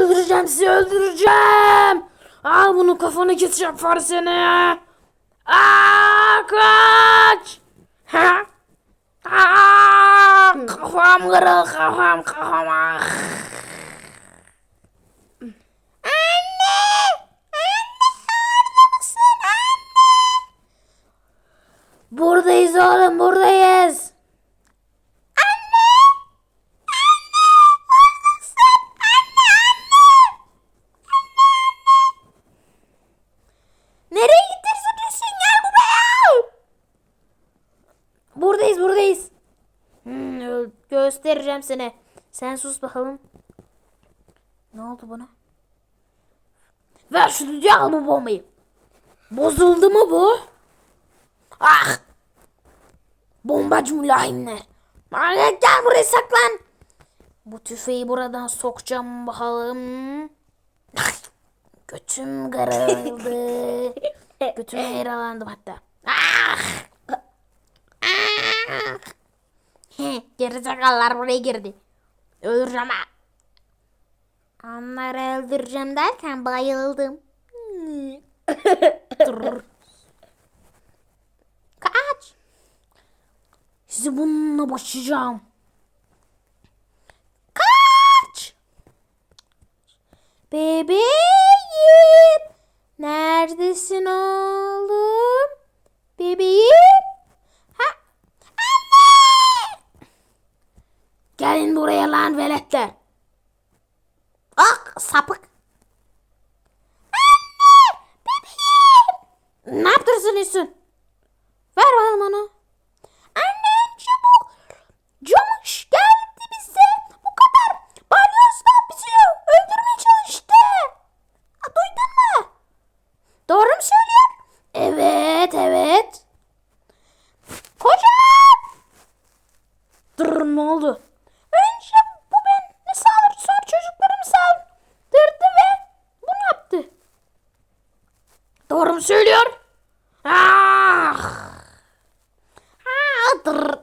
Öldüreceğim sizi öldüreceğim. Al bunu kafanı keseceğim far seni. Aa, kaç. Ha? Aa, kafam kırık kafam kafam. ah. Anne! Anne orada mısın anne? Buradayız oğlum buradayız. Anne! Anne! Oradasın! Anne anne! Anne anne! Nereye gidiyorsun gel buraya! Buradayız buradayız. Hmm, göstereceğim seni. Sen sus bakalım. Ne oldu bana? Ver şu düdüğü al bu bombayı. Bozuldu mu bu? Ah! Bombacı mülahimler. Gel gel buraya saklan. Bu tüfeği buradan sokacağım bakalım. Götüm kırıldı. Götüm yaralandım hatta. Ah! Heh, Gerizekalılar buraya girdi. Öldüreceğim ha. Onları öldüreceğim derken bayıldım. Dur. Kaç. Sizi bununla başlayacağım. Kaç. Bebeğim. Neredesin oğlum? Bebeğim. Ha? Anne. Gelin buraya lan veletler. Ah sapık. Anne. Bebeğim. Ne yaptırsın Ver bakalım onu. Anne çabuk. Camış geldi bize. Bu kadar. Balyozlar bizi öldürmeye çalıştı. Ha, duydun mu? Doğru mu söylüyor? Evet evet. Kocam. Dur ne oldu? Doğru mu söylüyor? Ah! Ah, dır.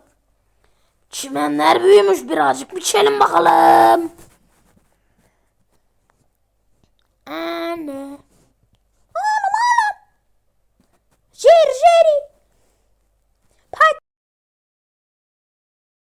Çimenler büyümüş birazcık biçelim bakalım.